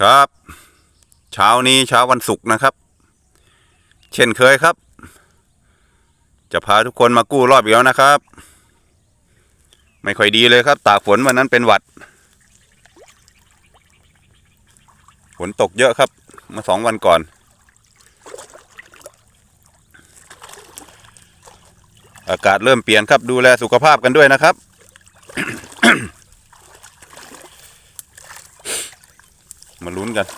ครับ เช้านี้เช้าวันศุกร์นะครับ เช่นเคยครับ จะพาทุกคนมากู้รอบอีกแล้วนะครับ ไม่ค่อยดีเลยครับ ตากฝนวันนั้นเป็นหวัดฝนตกเยอะครับ มาสองวันก่อน อากาศเริ่มเปลี่ยนครับดูแลสุขภาพกันด้วยนะครับ มาลุ้น กัน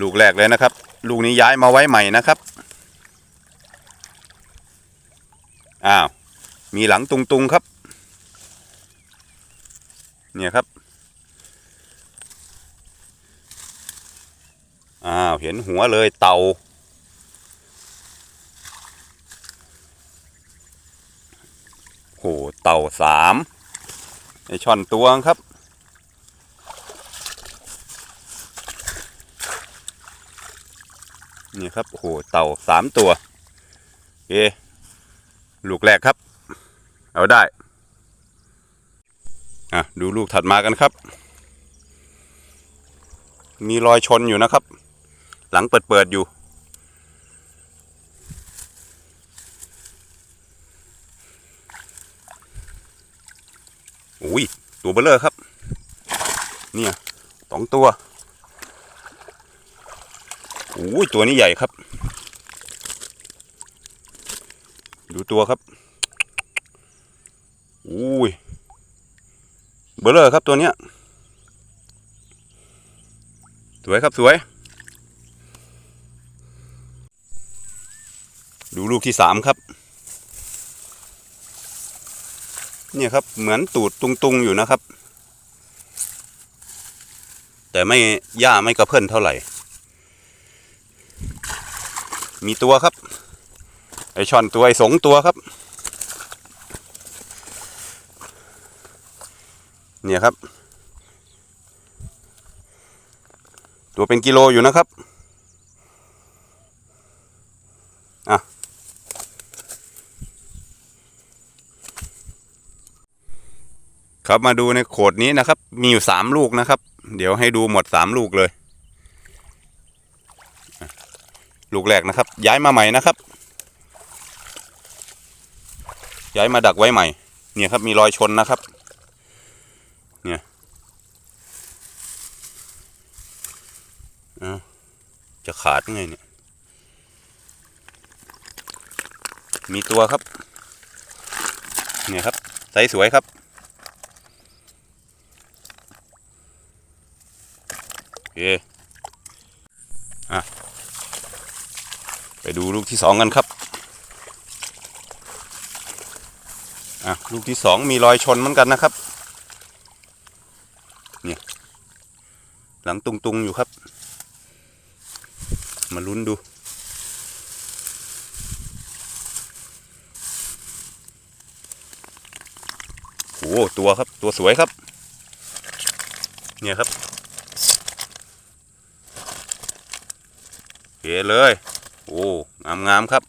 ลูกแรกเลยนะครับ ลูกนี้ย้ายมาไว้ใหม่นะครับ อ้าว มีหลังตุงๆครับ เนี่ยครับ อ้าว เห็นหัวเลยเต่าโหเต่าสามไอช่อนตัวครับ นี่ครับโอ้โหเต่าสามตัวเอลูกแรกครับ เอาได้ อะ ดูลูกถัดมากันครับ มีรอยชนอยู่นะครับ หลังเปิดๆอยู่ อุ้ย ตัวเบลเลอร์ครับ เนี่ยสองตัว อุ้ยตัวนี้ใหญ่ครับ ดูตัวครับอุ้ยเบลเลอร์ครับตัวเนี้ย สวยครับสวย ดูลูกที่สามครับ เนี่ยครับเหมือนตูดตุงๆอยู่นะครับ แต่ไม่หญ้าไม่กระเพื่อนเท่าไหร่ มีตัวครับ ไอช่อนตัวไอสงตัวครับ เนี่ยครับ ตัวเป็นกิโลอยู่นะครับอะครับมาดูในโขดนี้นะครับ มีอยู่สามลูกนะครับ เดี๋ยวให้ดูหมดสามลูกเลย ลูกแรกนะครับ ย้ายมาใหม่นะครับ ย้ายมาดักไว้ใหม่ เนี่ยครับมีรอยชนนะครับ เนี่ยจะขาดไงเนี่ย มีตัวครับ เนี่ยครับไซส์สวยครับโอเคอะ ดูลูกที่สองกันครับอะลูกที่สองมีรอยชนเหมือนกันนะครับเนี่ยหลังตุงๆอยู่ครับ มาลุ้นดูโอ้ตัวครับตัวสวยครับ เนี่ยครับเกเลย โอ้งามงามๆครับ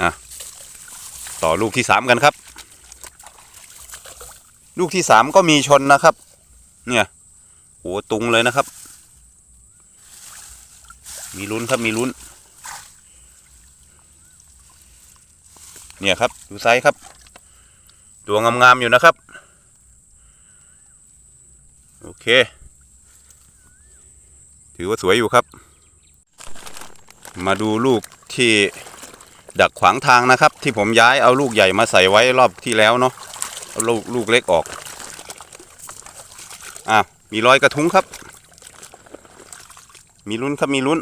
อะ ต่อลูกที่สามกันครับ ลูกที่สามก็มีชนนะครับ เนี่ยโอ้ตุงเลยนะครับ มีลุ้นครับมีลุ้น เนี่ยครับดูไซส์ครับ ตัวงามๆอยู่นะครับ โอเค ถือว่าสวยอยู่ครับ มาดูลูกที่ดักขวางทางนะครับ ที่ผมย้ายเอาลูกใหญ่มาใส่ไว้รอบที่แล้วเนาะเอาลูกลูกเล็กออกอ้ามีรอยกระทุ้งครับ มีลุ้นครับมีลุ้น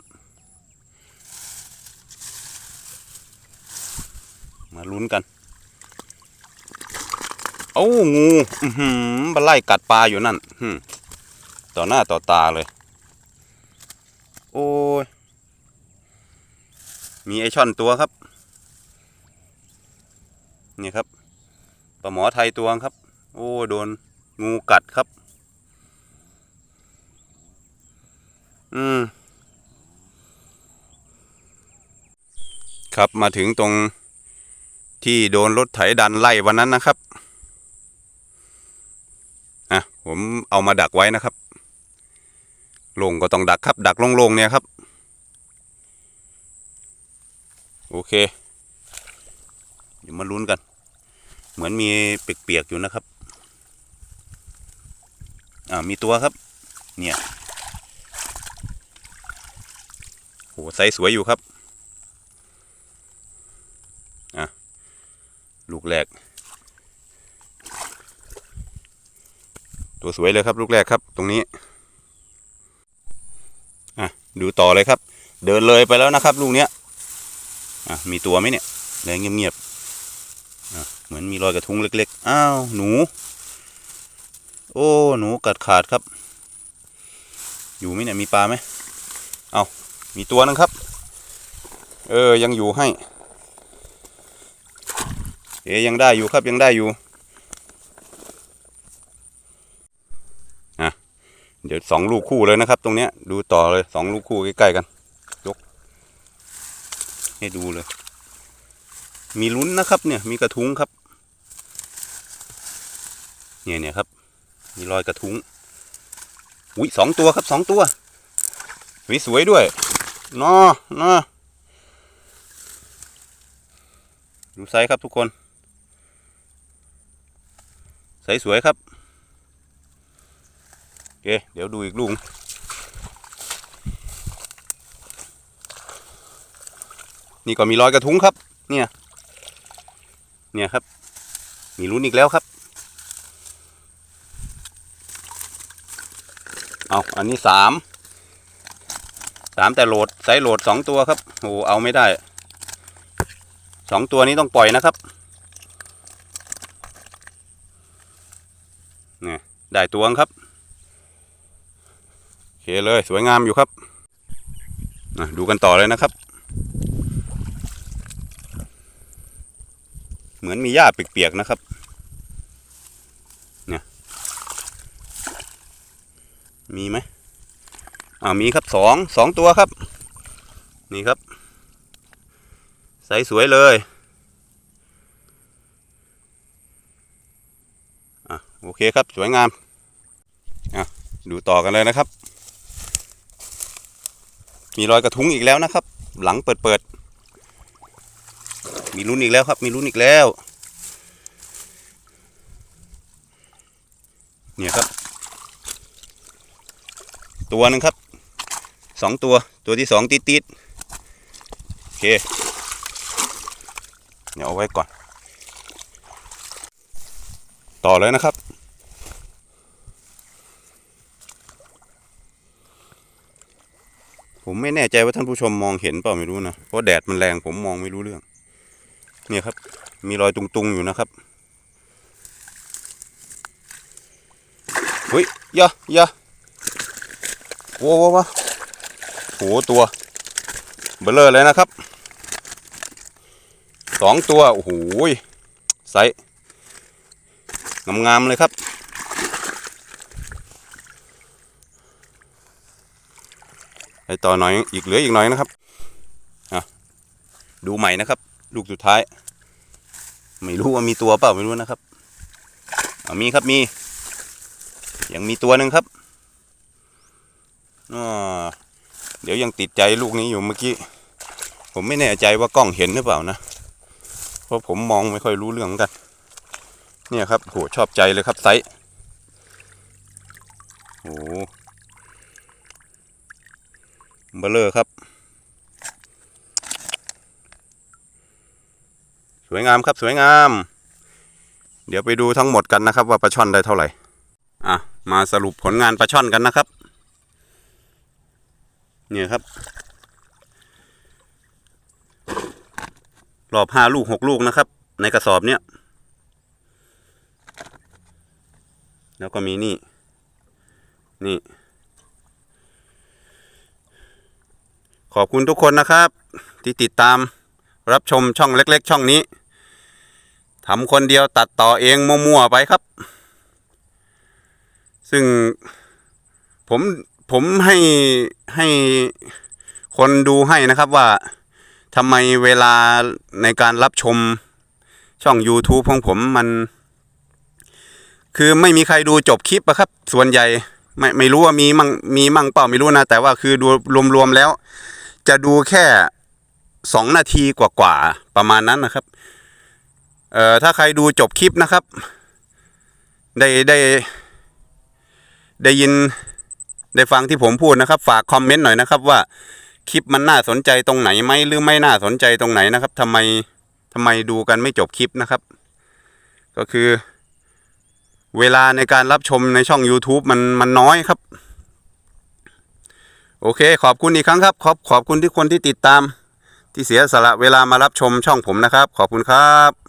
มาลุ้นกันเอ้างู อือหือบไล่กัดปลาอยู่นั่นต่อหน้าต่อตาเลย โอ้ย มีไอช่อนตัวครับ นี่ครับ ปลาหมอไทยตัวครับ โอ้ โดนงูกัดครับ อืม ครับมาถึงตรงที่โดนรถไถดันไล่วันนั้นนะครับ อะ ผมเอามาดักไว้นะครับ ลงก็ต้องดักครับ ดักลงๆเนี่ยครับ โอเค เดี๋ยวมาลุ้นกัน เหมือนมีเปียกๆอยู่นะครับ อ่ามีตัวครับ เนี่ยโหไซส์สวยอยู่ครับ อะ ลูกแรก ตัวสวยเลยครับ ลูกแรกครับ ตรงนี้ ดูต่อเลยครับ เดินเลยไปแล้วนะครับ ลูกเนี้ยมีตัวไหมเนี่ยเดินเงียบๆเหมือนมีรอยกระทุ้งเล็กๆอ้าวหนู โอ้หนูกัดขาดครับ อยู่ไหมเนี่ยมีปลาไหมเอามีตัวนึงครับ เออยังอยู่ให้เอ๊ยยังได้อยู่ครับยังได้อยู่ อะ เดี๋ยวสองลูกคู่เลยนะครับ ตรงเนี้ยดูต่อเลยสองลูกคู่ใกล้ๆกันยก ให้ดูเลย มีลุ้นนะครับ เนี่ย มีกระทุ้งครับ เนี่ยเนี่ยครับ มีรอยกระทุ้งอุ้ยสองตัวครับสองตัววยสวยด้วยนอนอดูไซส์ครับทุกคนไซส์สวยครับ เคเดี๋ยวดูอีกลูกนี่ก็มีรอยกระทุ้งครับ เนี่ย เนี่ยครับ มีลุ้นอีกแล้วครับ เอาอันนี้สามสามแต่โหลดไซโหลดสองตัวครับโอ้เอาไม่ได้สองตัวนี้ต้องปล่อยนะครับเนี่ยได้ตัวครับ เคเลยสวยงามอยู่ครับอะดูกันต่อเลยนะครับ เหมือนมีหญ้าเปียกๆนะครับ เนี่ย มีไหมอ่ามีครับสองสองตัวครับ นี่ครับ ใสสวยเลยอะโอเคครับสวยงามอะดูต่อกันเลยนะครับ มีรอยกระทุ้งอีกแล้วนะครับ หลังเปิดเปิดมีลุ้นอีกแล้วครับ มีลุ้นอีกแล้ว เนี่ยครับ ตัวนึงครับสองตัวตัวที่สองติดติดโอเคเดี๋ยวเอาไว้ก่อน ต่อเลยนะครับ ผมไม่แน่ใจว่าท่านผู้ชมมองเห็นเปล่าไม่รู้นะ เพราะแดดมันแรงผมมองไม่รู้เรื่อง เนี่ยครับ มีรอยตุงๆอยู่นะครับเฮ้ยอยาอยาโว้ววะโหตัว เบลเลอร์เลยนะครับ สองตัว โอ้โหไซส์งามๆเลยครับ ไปต่อหน่อยอีกเหลืออีกหน่อยนะครับอะดูใหม่นะครับ ลูกสุดท้าย ไม่รู้ว่ามีตัวเปล่าไม่รู้นะครับอะมีครับมี ยังมีตัวหนึ่งครับอาเดี๋ยวยังติดใจลูกนี้อยู่เมื่อกี้ผมไม่แน่ใจว่ากล้องเห็นหรือเปล่านะ เพราะผมมองไม่ค่อยรู้เรื่องเหมือนกัน เนี่ยครับโหชอบใจเลยครับไซส์โอ้ เบลเลอร์ครับ สวยงามครับสวยงาม เดี๋ยวไปดูทั้งหมดกันนะครับ ว่าปลาช่อนได้เท่าไหร่ อะ มาสรุปผลงานปลาช่อนกันนะครับ เนี่ยครับ รอบห้าลูกหกลูกนะครับ ในกระสอบเนี้ยแล้วก็มีนี่ นี่ ขอบคุณทุกคนนะครับ ที่ติดตามรับชมช่องเล็ก ๆ ช่องนี้ทำคนเดียวตัดต่อเองมั่วๆไปครับ ซึ่งผมผมให้ให้คนดูให้นะครับว่าทำไมเวลาในการรับชมช่อง YouTube ของผมมัน คือไม่มีใครดูจบคลิปอะครับ ส่วนใหญ่ ไม่ไม่รู้ว่ามีมั่งมีมั่งเปล่าไม่รู้นะ แต่ว่าคือดูรวมๆแล้ว จะดูแค่สองนาทีกว่าๆประมาณนั้นนะครับ เอ่อถ้าใครดูจบคลิปนะครับ ได้ได้ ได้ยินได้ฟังที่ผมพูดนะครับ ฝากคอมเมนต์หน่อยนะครับ ว่าคลิปมันน่าสนใจตรงไหนไหมหรือไม่น่าสนใจตรงไหนนะครับทำไมทำไมดูกันไม่จบคลิปนะครับ ก็คือ เวลาในการรับชมในช่อง YouTube มันมันน้อยครับ โอเค ขอบคุณอีกครั้งครับ ขอบขอบคุณที่คนที่ติดตาม ที่เสียสละเวลามารับชมช่องผมนะครับ ขอบคุณครับ